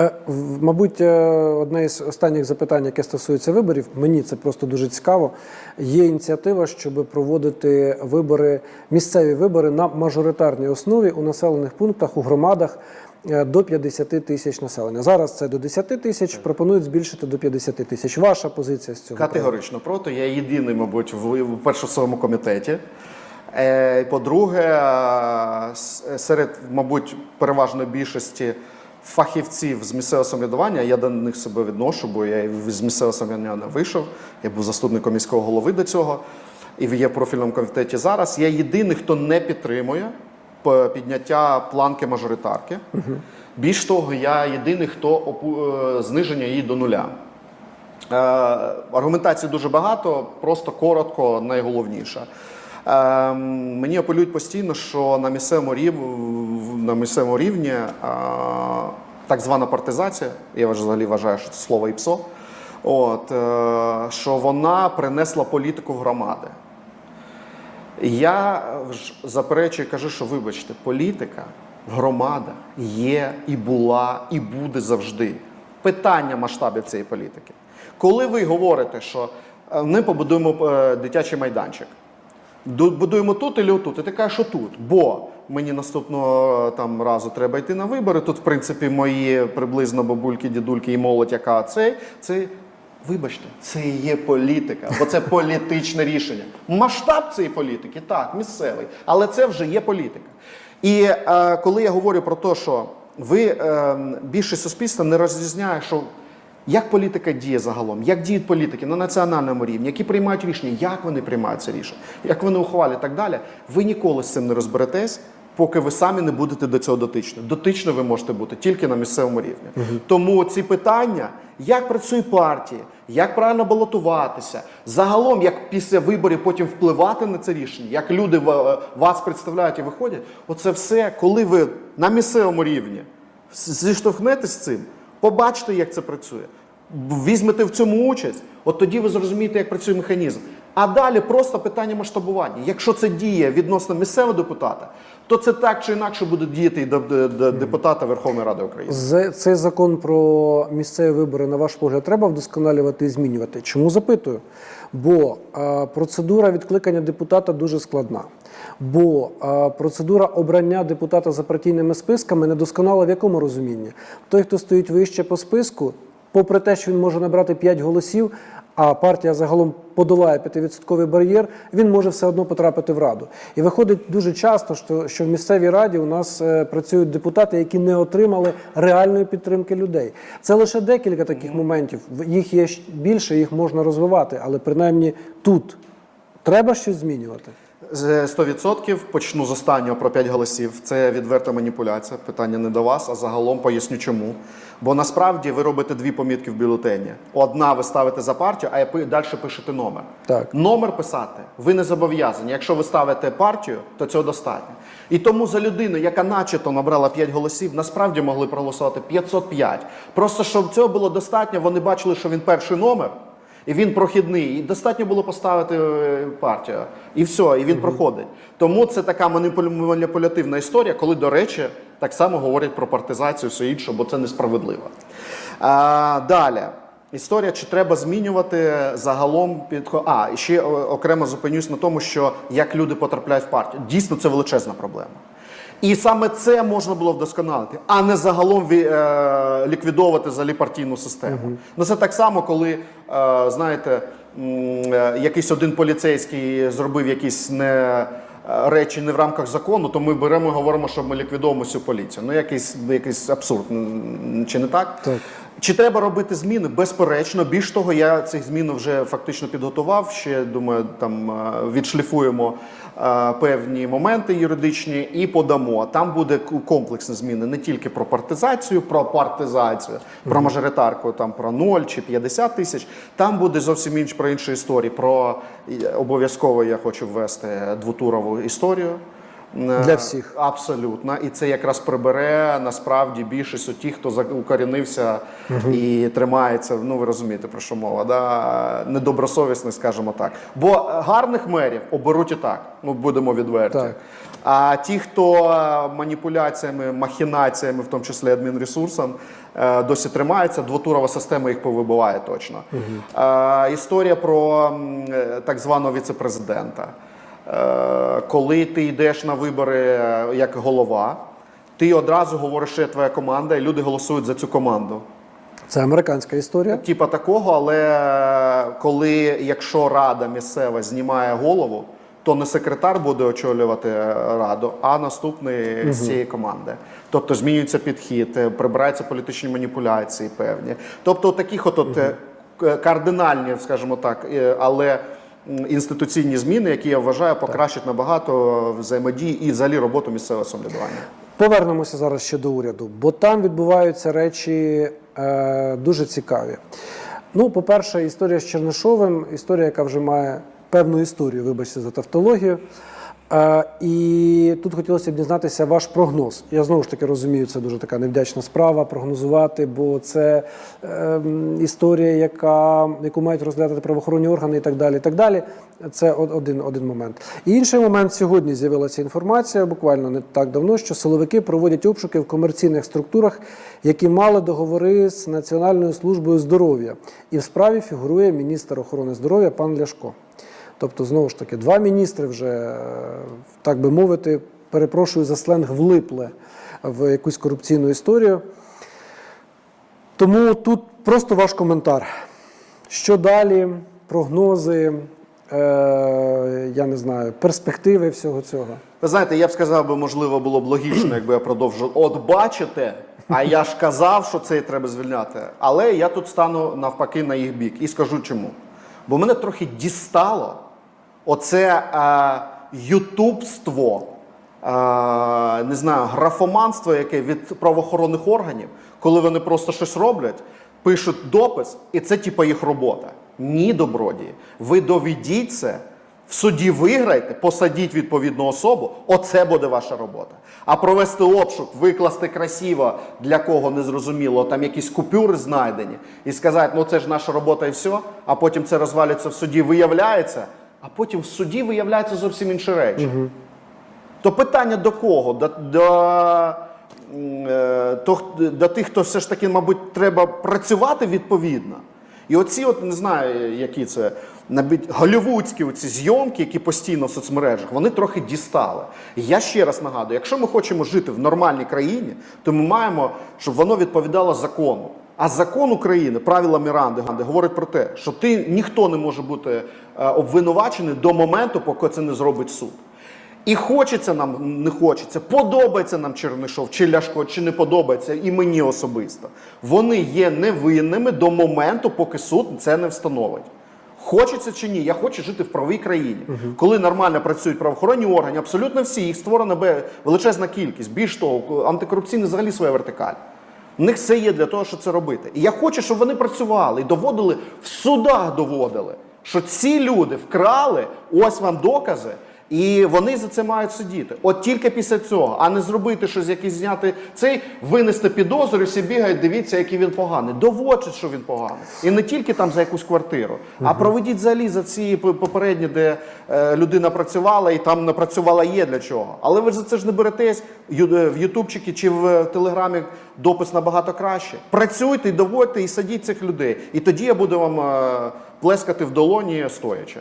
Е, Мабуть, е, одне із останніх запитань, яке стосується виборів, мені це просто дуже цікаво. Є ініціатива, щоб проводити вибори, місцеві вибори на мажоритарній основі у населених пунктах, у громадах е, до 50 тисяч населення. Зараз це до 10 тисяч, пропонують збільшити до 50 тисяч. Ваша позиція з цього? Категорично проти. Я єдиний, мабуть, в, своєму комітеті. По-друге, серед, мабуть, переважної більшості фахівців з місцевого самоврядування, я до них себе відношу, бо я з місцевого самоврядування вийшов, я був заступником міського голови до цього, і в є профільному комітеті зараз. Я єдиний, хто не підтримує підняття планки мажоритарки. Більш того, я єдиний, хто опу- е, зниження її до нуля. Е, аргументацій дуже багато, просто коротко, найголовніше. Е, мені апелюють постійно, що на місцевому рівні, на місцевому рівні е, так звана партизація, я взагалі вважаю, що це слово ІПСО, от, е, що вона принесла політику громади. Я заперечую, кажу, що вибачте, політика в громадах є і була, і буде завжди. Питання масштабів цієї політики. Коли ви говорите, що е, ми побудуємо дитячий майданчик, будуємо тут і тут, і ти кажеш, що тут. Бо мені наступного е, там разу треба йти на вибори. Тут, в принципі, мої приблизно бабульки, дідульки і молодь, яка цей, це Вибачте, це і є політика, бо це політичне рішення. Масштаб цієї політики, так, місцевий, але це вже є політика. І е, коли я говорю про те, що ви е, більшість суспільства не розрізняє, що як політика діє загалом, як діють політики на національному рівні, які приймають рішення, як вони приймають це рішення, як вони ухвалюють і так далі, ви ніколи з цим не розберетесь. Поки ви самі не будете до цього дотичні. Дотично ви можете бути тільки на місцевому рівні. Тому ці питання, як працює партія, як правильно балотуватися, загалом, як після виборів потім впливати на це рішення, як люди вас представляють і виходять, оце все, коли ви на місцевому рівні зіштовхнетесь з цим, побачите, як це працює, візьмете в цьому участь, от тоді ви зрозумієте, як працює механізм. А далі просто питання масштабування. Якщо це діє відносно місцевого депутата, то це так чи інакше буде діяти і до, депутата Верховної Ради України. Цей закон про місцеві вибори, на ваш погляд, треба вдосконалювати і змінювати. Чому запитую? Бо е, процедура відкликання депутата дуже складна. Бо е, процедура обрання депутата за партійними списками недосконала в якому розумінні? Той, хто стоїть вище по списку, попри те, що він може набрати 5 голосів, а партія загалом подолає 5% бар'єр, він може все одно потрапити в раду. І виходить дуже часто, що, що в місцевій раді у нас е, працюють депутати, які не отримали реальної підтримки людей. Це лише декілька таких моментів. Їх є більше, їх можна розвивати, але принаймні тут треба щось змінювати. З 100% почну з останнього про 5 голосів. Це відверта маніпуляція. Питання не до вас, а загалом поясню чому. Бо насправді ви робите дві помітки в бюлетені. Одна ви ставите за партію, а далі пишете номер. Так. Номер писати ви не зобов'язані. Якщо ви ставите партію, то цього достатньо. І тому за людину, яка начебто набрала 5 голосів, насправді могли проголосувати 505. Просто щоб цього було достатньо, вони бачили, що він перший номер. І він прохідний, і достатньо було поставити е, партію, і все, і він проходить. Тому це така маніпулятивна історія, коли, до речі, так само говорять про партизацію, все інше, бо це несправедливо. А, далі. Історія, чи треба змінювати загалом підход. А, і ще окремо зупинюсь на тому, що як люди потрапляють в партію. Дійсно, це величезна проблема. І саме це можна було вдосконалити, а не загалом е, ліквідовувати взагалі партійну систему. Ну це так само, коли е, знаєте, е, якийсь один поліцейський зробив якісь не. Речі не в рамках закону, то ми беремо і говоримо, що ми ліквідовуємо всю поліцію. Ну, якийсь, якийсь абсурд, чи не так? Так. Чи треба робити зміни? Безперечно. Більш того, я цих змін вже фактично підготував. Ще думаю, там е, відшліфуємо е, певні моменти юридичні і подамо. Там буде комплексні зміни не тільки про партизацію, про партизацію, про мажоритарку, там про 0 чи 50 тисяч. Там буде зовсім інш про інші історії. Про обов'язково я хочу ввести двотурову історію. Е, Для всіх. Абсолютно. І це якраз прибере насправді більшість у тих, хто укорінився і тримається. Ну ви розумієте про що мова, да? недобросовісних, скажімо так. Бо гарних мерів оберуть і так. Ну будемо відверті. Так. А ті, хто маніпуляціями, махінаціями, в тому числі адмінресурсом, е, досі тримаються, двотурова система їх повибиває точно. Е, Історія про так званого віцепрезидента. Е, Коли ти йдеш на вибори е, як голова, ти одразу говориш, що є твоя команда, і люди голосують за цю команду. Це американська історія. Типа такого, але коли якщо рада місцева знімає голову, то не секретар буде очолювати е, раду, а наступний з цієї команди. Тобто змінюється підхід, е, прибираються політичні маніпуляції певні. Тобто, таких от, от е, кардинальні, скажімо так, е, але інституційні зміни, які я вважаю, покращать набагато взаємодії і взагалі роботу місцевого самоврядування. Повернемося зараз ще до уряду, бо там відбуваються речі е, дуже цікаві. Ну, по-перше, історія з Чернишовим, історія, яка вже має певну історію, вибачте за тавтологію. Е, і тут хотілося б дізнатися ваш прогноз. Я знову ж таки розумію, це дуже така невдячна справа прогнозувати, бо це е, історія, яка, яку мають розглядати правоохоронні органи і так далі. І так далі. Це один, один момент. І інший момент сьогодні з'явилася інформація, буквально не так давно, що силовики проводять обшуки в комерційних структурах, які мали договори з Національною службою здоров'я. І в справі фігурує міністр охорони здоров'я пан Ляшко. Тобто, знову ж таки, два міністри вже, е, так би мовити, перепрошую за сленг, влипли в якусь корупційну історію. Тому тут просто ваш коментар. Що далі, прогнози, е, я не знаю, перспективи всього цього. Ви знаєте, я б сказав би, можливо, було б логічно, якби я продовжив. От бачите, а я ж казав, що це треба звільняти. Але я тут стану навпаки на їх бік і скажу чому. Бо мене трохи дістало оце е, ютубство, е, не знаю, графоманство, яке від правоохоронних органів, коли вони просто щось роблять, пишуть допис, і це типа їх робота. Ні, добродії. Ви доведіть це. В суді виграйте, посадіть відповідну особу, оце буде ваша робота. А провести обшук, викласти красиво, для кого не зрозуміло, там якісь купюри знайдені, і сказати, ну це ж наша робота і все, а потім це розвалюється в суді, виявляється, а потім в суді виявляються зовсім інші речі. То питання до кого? До, до, м, е, до тих, хто все ж таки, мабуть, треба працювати відповідно. І оці, от не знаю, які це набить голівудські оці зйомки, які постійно в соцмережах, вони трохи дістали. Я ще раз нагадую: якщо ми хочемо жити в нормальній країні, то ми маємо, щоб воно відповідало закону. А закон України, правила Міранди, говорить про те, що ти ніхто не може бути е, обвинувачений до моменту, поки це не зробить суд. І хочеться нам, не хочеться, подобається нам Чернишов чи Ляшко, чи не подобається, і мені особисто. Вони є невинними до моменту, поки суд це не встановить. Хочеться чи ні, я хочу жити в правовій країні, коли нормально працюють правоохоронні органи, абсолютно всі, їх створена величезна кількість. Більш того, антикорупційний взагалі своя вертикаль. У них все є для того, щоб це робити. І я хочу, щоб вони працювали і доводили в судах доводили, що ці люди вкрали, ось вам докази. І вони за це мають сидіти. От тільки після цього, а не зробити щось, якийсь зняти цей, винести підозру, і всі бігають, дивіться, який він поганий. Доводять, що він поганий. І не тільки там за якусь квартиру, а проведіть взагалі за ці попередні, де е, людина працювала і там не працювала є для чого. Але ви ж за це ж не беретесь е, в Ютубчики чи в Телеграмі допис набагато краще. Працюйте і доводьте, і садіть цих людей. І тоді я буду вам е, плескати в долоні стоячи.